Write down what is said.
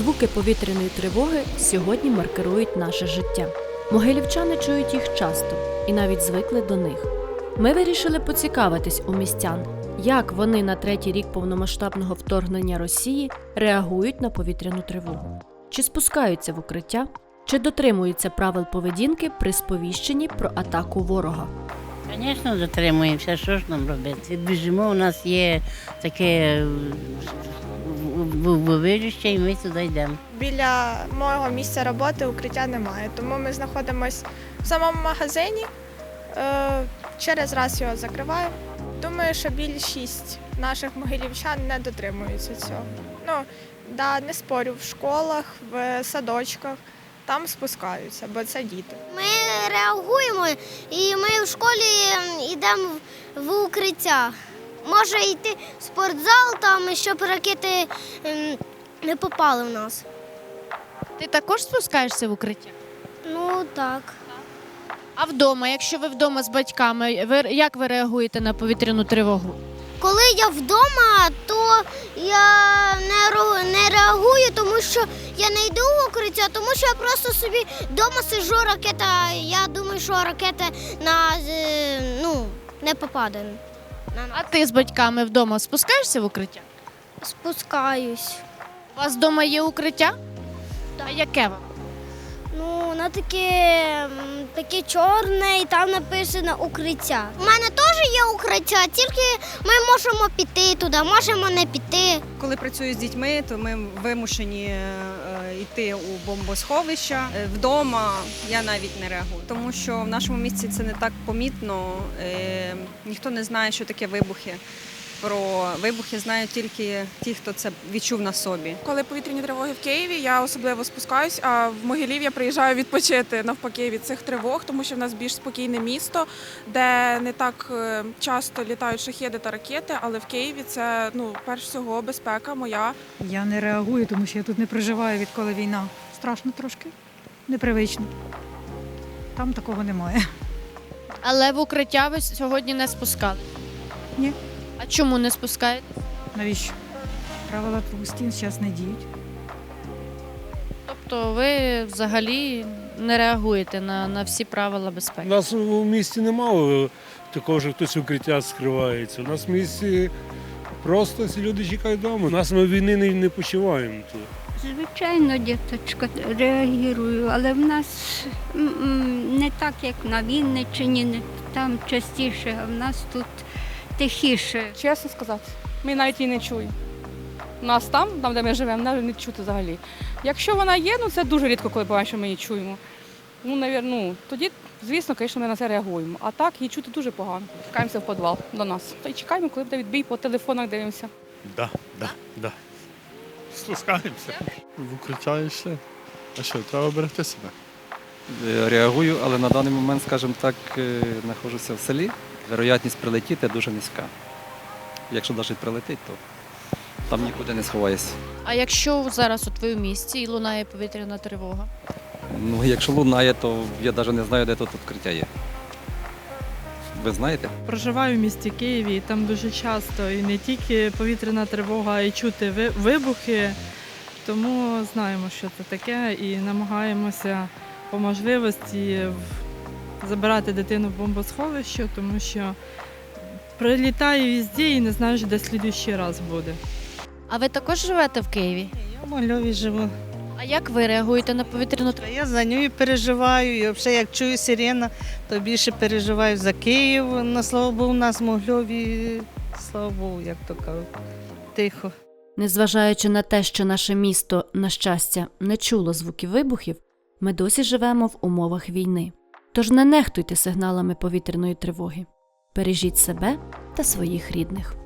Звуки повітряної тривоги сьогодні маркирують наше життя. Могилівчани чують їх часто і навіть звикли до них. Ми вирішили поцікавитись у містян, як вони на третій рік повномасштабного вторгнення Росії реагують на повітряну тривогу, чи спускаються в укриття, чи дотримуються правил поведінки при сповіщенні про атаку ворога. Звісно, дотримуємося, що ж нам робити? Біжимо, у нас є таке вибіжище, і ми сюди йдемо. Біля мого місця роботи укриття немає, тому ми знаходимося в самому магазині. Е, Через раз його закриваю. Думаю, що більшість наших могилівчан не дотримуються цього. Ну, да, не спорю, в школах, в садочках там спускаються, бо це діти. Ми реагуємо і ми в школі йдемо в- в укриття. Може йти в спортзал, там, щоб ракети ем, не попали в нас. Ти також спускаєшся в укриття? Ну так. А вдома, якщо ви вдома з батьками, ви як ви реагуєте на повітряну тривогу? Коли я вдома, то я не, реагую, тому що я не йду в укриття, тому що я просто собі вдома сижу, ракета. Я думаю, що ракета на, е, ну, не попаде. На нас. А ти з батьками вдома спускаєшся в укриття? Спускаюсь. У вас вдома є укриття? А яке вам? Ну, на таке, м, таке чорне, і там написано укриття. У мене теж є укриття, тільки ми можемо піти туди, можемо не піти. Коли працюю з дітьми, то ми вимушені е, йти у бомбосховища. Е, Вдома я навіть не реагую, тому що в нашому місці це не так помітно. Е, Ніхто не знає, що таке вибухи. Про вибухи знають тільки ті, хто це відчув на собі. Коли повітряні тривоги в Києві, я особливо спускаюсь, а в Могилів я приїжджаю відпочити навпаки від цих тривог, тому що в нас більш спокійне місто, де не так е, часто літають шахеди та ракети, але в Києві це ну перш всього безпека моя. Я не реагую, тому що я тут не проживаю, відколи війна. Страшно трошки, непривично. Там такого немає. Але в укриття ви сьогодні не спускали? Ні. А чому не спускаєте? Навіщо? Правила стін зараз не діють. Тобто ви взагалі не реагуєте на, на всі правила безпеки? У нас у місті немає такого, що хтось укриття скривається. У нас в місті просто ці люди чекають вдома. У нас ми війни не, не почуваємо тут. Звичайно, діточка, реагую, але в нас м, м, не так, як на Вінниччині, не- там частіше, а в нас тут тихіше. Чесно сказати, ми навіть її не чуємо. Нас там, там, де ми живемо, навіть не чути взагалі. Якщо вона є, ну це дуже рідко, коли буває, що ми її чуємо. Ну, навір, ну, тоді, звісно, звісно, ми на це реагуємо. А так її чути дуже погано. Чекаємося в підвал до нас. Та й чекаємо, коли буде відбій по телефонах дивимося. Да, да, да. Спускаємося. Все. А що, треба берегти себе. Е, Реагую, але на даний момент, скажімо так, е, знаходжуся в селі. Вероятність прилетіти дуже низька. Якщо навіть прилетить, то там нікуди не сховаєшся. А якщо зараз у твоєму місці і лунає повітряна тривога? Ну, якщо лунає, то я навіть не знаю, де тут відкриття є. Ви знаєте? Проживаю в місті Києві, і там дуже часто і не тільки повітряна тривога, а й чути ви- вибухи. Тому знаємо, що це таке, і намагаємося по можливості в- забирати дитину в бомбосховище, тому що прилітає візді і не знаєш, де слідуючий раз буде. А ви також живете в Києві? Я в Мальові живу. А як ви реагуєте на повітряну тривогу? Я за нею переживаю. І взагалі, як чую сирена, то більше переживаю за Київ. На слава Богу, у нас в Могльові, слава Богу, як то кажуть, тихо. Незважаючи на те, що наше місто, на щастя, не чуло звуків вибухів, ми досі живемо в умовах війни. Тож не нехтуйте сигналами повітряної тривоги. Бережіть себе та своїх рідних.